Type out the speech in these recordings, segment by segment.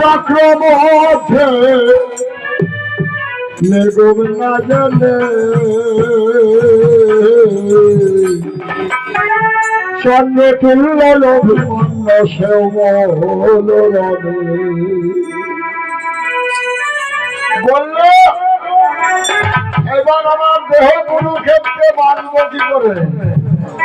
চক্রমধ্যে নিগম না জানে চন্দ্র তুল্য লভিমন্য সেও মহল বলল, এবার আমার দেহ কোনো ক্ষেত্রে বাঁচব কি করে?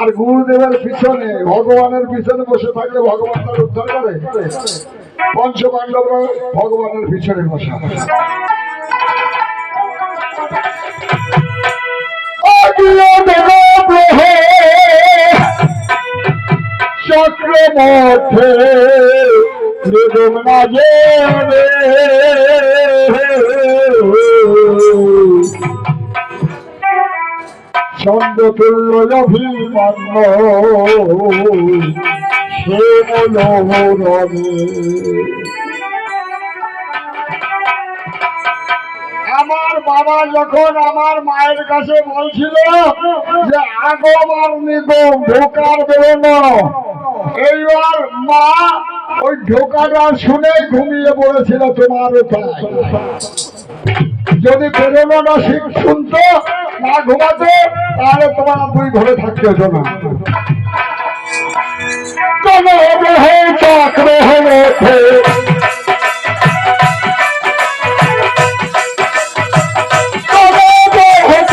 আর গুরুদেবের পিছনে, ভগবানের পিছনে বসে থাকলে ভগবান তার উদ্ধার করে। পঞ্চ পাণ্ডবরা ভগবানের পিছনে বসা। চক্রমধ্যে, মৃদুম মাঝে ছন্দতুল্য আমার বাবা যখন আমার মায়ের কাছে বলছিল যে আগম আর নিগম ঢোকার বেরোনো এইবার মা ওই ঢোকাটা শুনে ঘুমিয়ে পড়েছিল তোমার যদি বেরোনোটা শিখ শুনতো না ঘুমাতো তাহলে তোমার দুই ঘরে থাকতে হতো না কোন দেহ চক্র হয়েছে কোন দেহ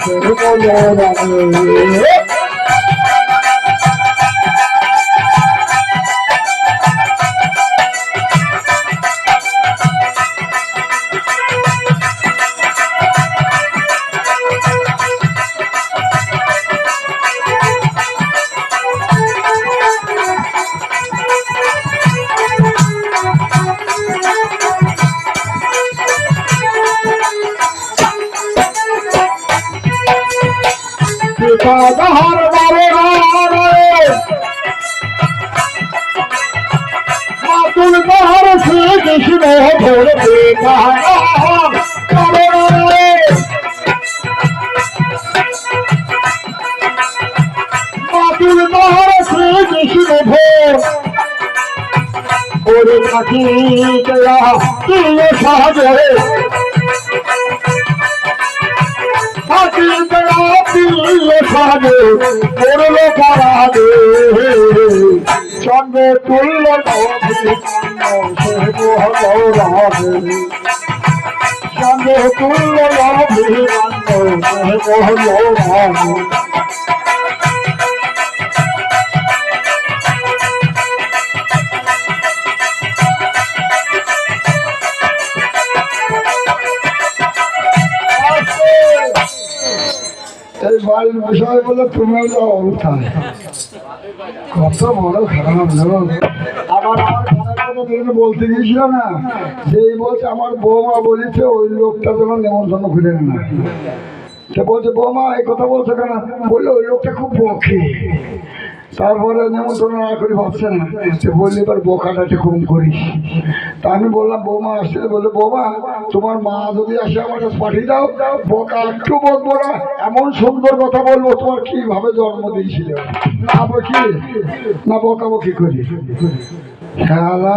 চক্র হয়েছে পিতাদার বারে মাতুল বাহার শ্রী সাহায্য দেওয়া দিল সাজে করল পারাদে চন্দ্রে তুল্য চন্দ্রে তুল্য বাড়ির বিষয় বলে তুমিও যাও কোথায় কত বড় খারাপ, জানো? আমার বলতে গিয়েছিল না সেই বলছে, আমার বৌমা বলেছে, ওই লোকটা যেন নেমন্তন্ন খুলে না। সে বলছে, বৌমা, এই কথা বলছে কেন? বলল, ওই লোকটা খুব বকে। তারপরে নেমন্তন্ন না করি ভাবছেন না। বললে এবার বোকাটা কম করিস। তা আমি বললাম, বৌমা আসছে? বলল, বৌমা, তোমার মা যদি আসে, আমার কাছে পাঠিয়ে দাও। বোকা, একটু বলব না, এমন সুন্দর কথা বলব, তোমার কীভাবে জন্ম দিয়েছিল? না বকি না, বকাবকি করি। খেলা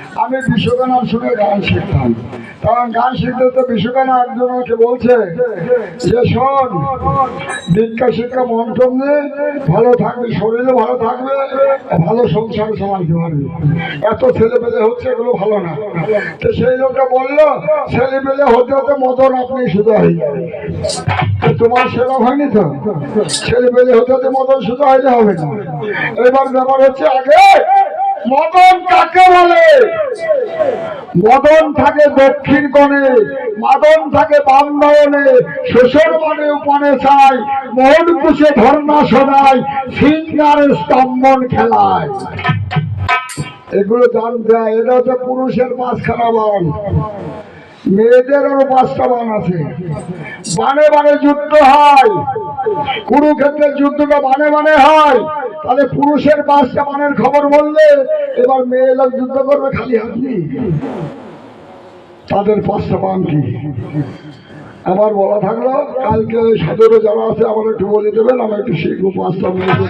আমি বিশ্বকানার শুনে গান শিখতাম। কারণ গান শিখতে তো বিশ্বকানা একজন আমাকে বলছে যে, শোন দীক্ষা শিক্ষা মন্ত্র নিয়ে ভালো থাকবে শরীরে ভালো থাকবে, ভালো সংসার চালাতে পারবে। এত ছেলে পেলে হচ্ছে, এগুলো ভালো না। তো সেই লোকটা বলল ছেলে পেলে হতে হতে মদন আপনি শুধু হয়ে যাবে তোমার সেবা হয়নি তো? ছেলে পেলে হতে হতে মদন শুধু হইলে হবে না। এবার ব্যাপার হচ্ছে আগে মদন কাকে বলে? মদন থাকে দক্ষিণ কোণে, মাদন থাকে বাম নয়নে, শ্বশুর মানে উপনে চাই মোহন কুশে ধর্ণা শোনায় সিঙ্গারে স্তম্ভন খেলায়। এগুলো জানতে হয় এটা হচ্ছে পুরুষের পাঁচখানা বান। মেয়েদেরও পাঁচটা বান আছে। বানে বানে যুদ্ধ হয়। কুরুক্ষেত্রের যুদ্ধটা মানে মানে হয়। তাহলে পুরুষের পাঁচটা মানের খবর বললে এবার মেয়ে লোক যুদ্ধ করবে খালি হাতি তাদের পাঁচটা বান কি? আমার বলা থাকল, কালকে সদরে যারা আছে আমার একটু বলে দেবেন আমি একটু শিখব পাঁচটা মেয়েদের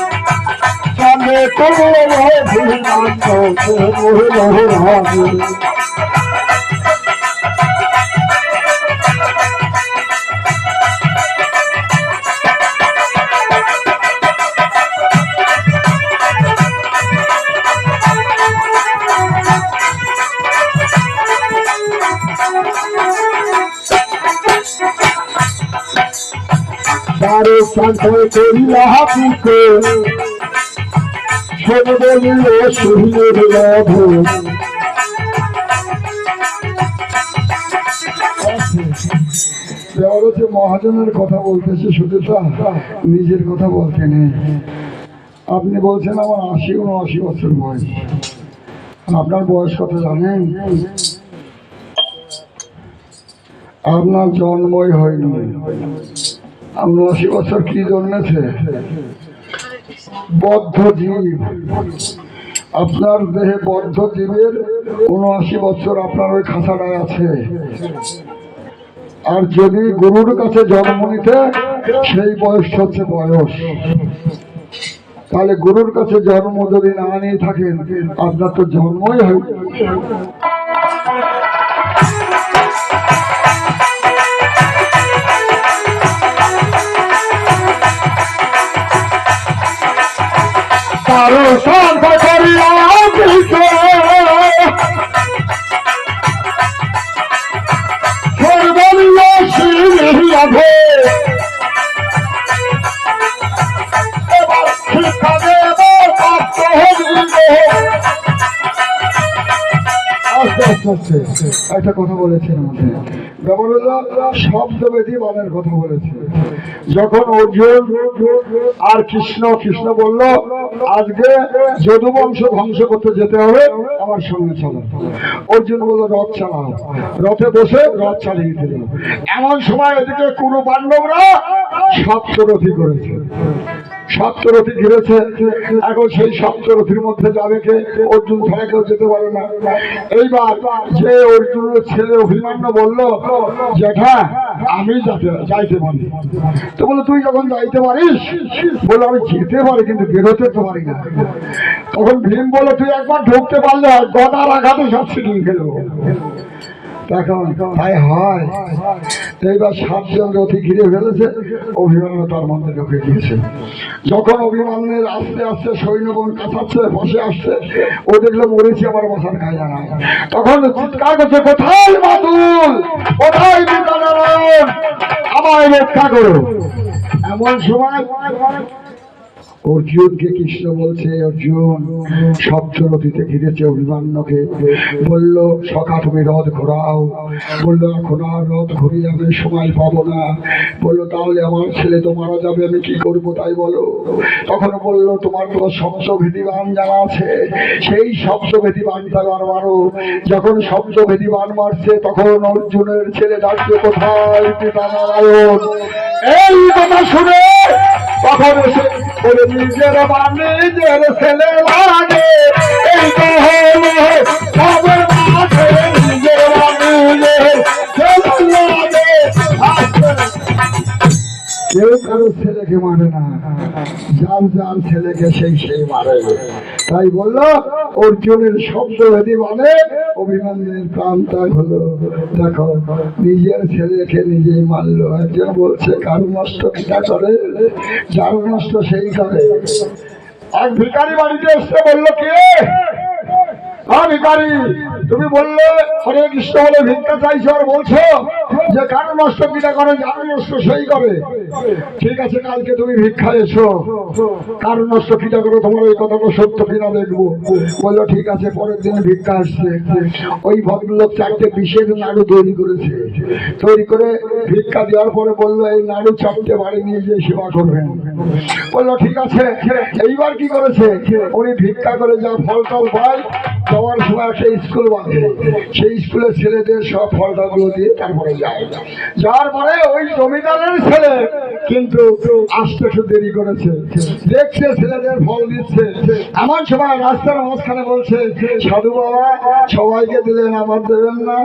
তবে মানে তুল্য তারে সঞ্চয় করিয়া হাতিকে হচ্ছে মহাজনের কথা বলতেছে, শুধু নিজের কথা বলতে নেই। আপনি বলছেন আমার আশি উনআশি বছর বয়স। আপনার বয়স কত জানেন? আপনার জন্মই হয়নি। আপনার আশি বছর কি জন্মেছে? বদ্ধ জীব আপনার দেহে বদ্ধ জীবের উনআশি বছর আপনার ওই খাঁচাটায় আছে। আর যদি গুরুর কাছে জন্ম নিতে, সেই বয়স হচ্ছে বয়স। তাহলে গুরুর কাছে জন্ম যদি না নিয়ে থাকেন, আপনার তো জন্মই হয়। কারও শান্ত করিয়া দিছে সর্বনীয় শিরিয়াভে এবার শিক্ষা দেব প্রাপ্ত হইবে একটা কথা বলেছেন আমাকে। হলো শব্দবেদী বানের কথা বলেছে। যখন অর্জুন আর কৃষ্ণ কৃষ্ণ বলল, আজকে যদু বংশ ধ্বংস করতে যেতে হবে, আমার সঙ্গে চলো। অর্জুন বলল, রথ চালাও। রথে বসে রথ চালিয়ে দিল। এমন সময় এদিকে কুরু পাণ্ডবরা সপ্তরথী করেছে। সপ্তরথী ঘিরেছে। এখন সেই সপ্তরথীর মধ্যে যাবে কে? অর্জুন ছাড়া কেউ যেতে পারে না। এইবার যে অর্জুনের ছেলে অভিমান্য বলল জেঠা আমি যাতে যাইতে পারি। তো বলে তুই যখন যাইতে পারিস? বলে আমি যেতে পারি, কিন্তু বেরোতে তো পারি না। তখন ভীম বলে তুই একবার ঢুকতে পারলে গদার আঘাতে সব সিটিং খেলো তখন তাই হয়। এইবার সাতজন রথি ঘিরে ফেলেছে অভিমান্য তার মধ্যে ঢুকে গিয়েছে। যখন অভিমানের আস্তে আস্তে সৈন্যগণ কাছাচ্ছে বসে আসছে, ও দেখল মরেছি আমার বসার খায় না তখন চিৎকার করছে, কোথায় মাতুল কোথায় আমায় রক্ষা করো। এমন সময় অর্জুনকে কৃষ্ণ বলছে, অর্জুন, সপ্তরথীতে ঘিরেছে অভিমান্যকে। বলল, সখা, তুমি রথ ঘোরাও। বলল, এখন আর রথ ঘুরিয়ে আমি সময় পাবো না। বলল, তাহলে আমার ছেলে তো মারা যাবে, আমি কি করব তাই বলো? তখন বলল, তোমার তো শব্দভেদী বান জানা আছে। সেই শব্দভেদী বানটা আর মারো। যখন শব্দভেদী বান মারছে, তখন অর্জুনের ছেলে ডাকছে, কোথায় পিতা নারায়ণ? এই কথা শুনে তখন নিজের মা নিজের ছেলে লাগে এই মাঠে কেউ কারও ছেলেকে মারে না। যার যার ছেলেকে সেই সেই মারে তাই বলল, অর্জুনের শব্দ ভেদি মানে অভিমানের প্রাণটা হলো, দেখো, নিজের ছেলেকে নিজেই মারলো। একজন বলছে, কারও নষ্ট কিটা করে? যার নষ্ট সেই করে। এক ভিকারি বাড়িতে এসে বলল, কে? হ্যাঁ তুমি বললে হরে কৃষ্ণ বলে ভিক্ষা চাইছো আর বলছো যে কারও নষ্ট কিনা করে, যার নষ্ট সেই করে। ঠিক আছে, কালকে তুমি ভিক্ষা এসো। কারও নষ্ট কিনা করে, তোমার এই কথাটা সত্য কিনা দেখব। বলল, ঠিক আছে, পরের দিন ভিক্ষা আসছে। ওই ভদ্রলোক চারটে বিশেষ নাড়ু তৈরি করেছে। তৈরি করে ভিক্ষা দেওয়ার পরে বলল, এই নাড়ু চারটে বাড়ি নিয়ে গিয়ে সেবা করবেন। বলল, ঠিক আছে, এইবার কি করেছে? উনি ভিক্ষা করে যা ফল টল পায় যাওয়ার সময় একটা স্কুল বাঁধে সেই স্কুলের ছেলেদের সব ফল টলগুলো দিয়ে তারপরে যায়। যাওয়ার পরে ওই জমিদারের ছেলে কিন্তু আসতে একটু দেরি করেছে। দেখছে ছেলেদের ফল দিচ্ছে। এমন সময় রাস্তার মাঝখানে বলছে, সাধু বাবা, সবাইকে দিলেন আমার দেবেন না।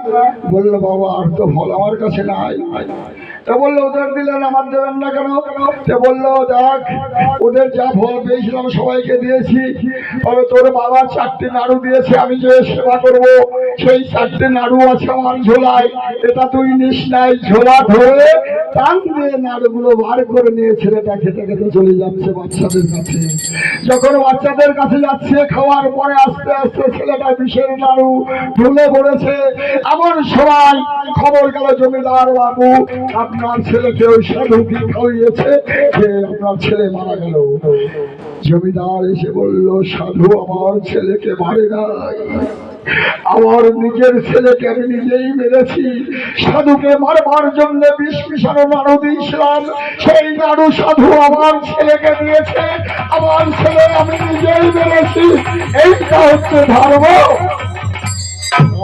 বলল, বাবা, আর তো ফল আমার কাছে নাই। তা বলল ওদের দিলেন আমার দেবেন না কেন? বলল, দেখ, ওদের যা সবাইকে দিয়েছি, তবে তোর বাবা চারটে নাড়ু দিয়েছে, আমি যে সেবা করব, সেই চারটে নাড়ু আছে আমার ঝোলায়। এটা তুই নিস নাই। ঝোলা ধরে টান দিয়ে নাড়ুগুলো বার করে নিয়ে ছেলেটা খেতে খেতে চলে যাচ্ছে বাচ্চাদের কাছে। যখন বাচ্চাদের কাছে যাচ্ছে, খাওয়ার পরে আস্তে আস্তে ছেলেটা বিষের নাড়ু ঢুলে পড়েছে। এমন সময় খবর গেল, জমিদার বাবু আপনার ছেলেকে ওই সাধুকে খাওয়িয়েছে যে আপনার ছেলে মারা গেল। জমিদার এসে বলল, সাধু আমার ছেলেকে মারে নাই। আমার নিজের ছেলেকে আমি নিজেই মেরেছি। সাধুকে মারবার জন্য বিষ মিশানো নাড়ু দিয়েছিলাম। সেই নাড়ু সাধু আমার ছেলেকে দিয়েছে। আমার ছেলে আমি নিজেই মেরেছি। এইটা হচ্ছে ধর্ম।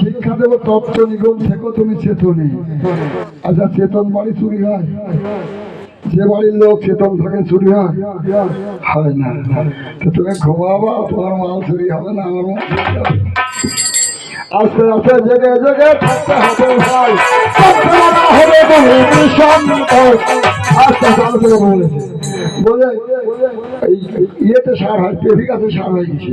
শিক্ষা দেবো তত্ত্ব নিগম থেকো তুমি চেতনে। আচ্ছা চেতন বাড়ি চুরি হয়, যে বাড়ির লোক চেতন থাকে চুরি হয় না। তো তুমি ঘুমাবা, তোমার মাল চুরি হবে না, আমার। আস্তে আস্তে, জেগে জেগে। আস্তে বলে ইয়েতে সার হয় গাছে সার হয়ে গেছে।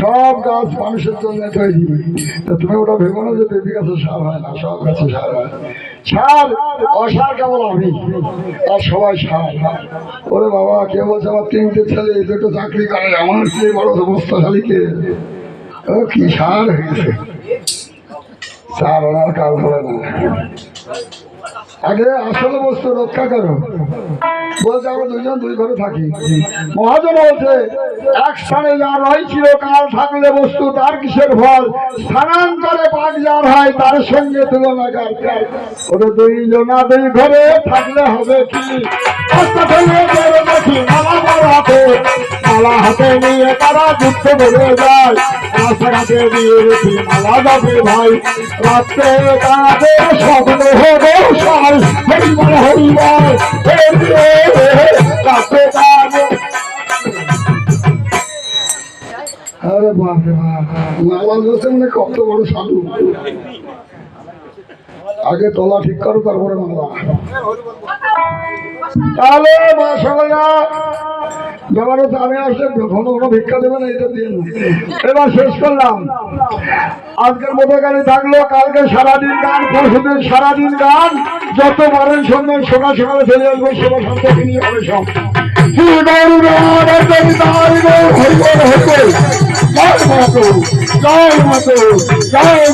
সব গাছ মানুষের জন্য তৈরি। তা তুমি ওটা ভেবো না যে পেঁপি গাছের সার হয় না, সব গাছে সার হয়। সার, অসার কেমন আমি আর সবাই সার। ওরে বাবা, কে বলছে আমার তিনটে ছেলে দুটো চাকরি করে আমার কি বড় অবস্থাশালীকে ও কি সার হয়েছে। সার ওনার কাজ হবে না। আগে আসলে বস্তু রক্ষা করো। বলছে, আমরা দুজন দুই ঘরে থাকি। মহাজন বলছে, এক স্থানে যার রয়েছিল কাল থাকলে বস্তু তার কিসের ফল? স্থানান্তরে পাক যার হয় তার সঙ্গে তুলনা কার? ওটা দুইজনা দুই ঘরে থাকলে হবে কি? মালা হাতে। নিয়ে তারা যুক্ত বলে যায়। রাস্তাঘাটে দিয়ে রেখে মালা যাবে ভাই? রাত্রে তাদের স্বপ্ন হবে তাদের আরে বাপরে বাপ। মানে কত বড় সাধু। আগে তলা ঠিক করো তারপরে মালা তাহলে মা সবাইরা ব্যাপারে তো আমি আসলে ঘন ঘন ভিক্ষা দেবে না এটা দিয়ে এবার শেষ করলাম আজকের মতো গাড়ি থাকল কালকে সারাদিন গান পরশুদিন সারাদিন গান যত পারেন সন্ধ্যে সকাল সকালে চলে আসব সেবা সন্ধ্যে নিয়ে হবে সব জয় মাতো জয় জয়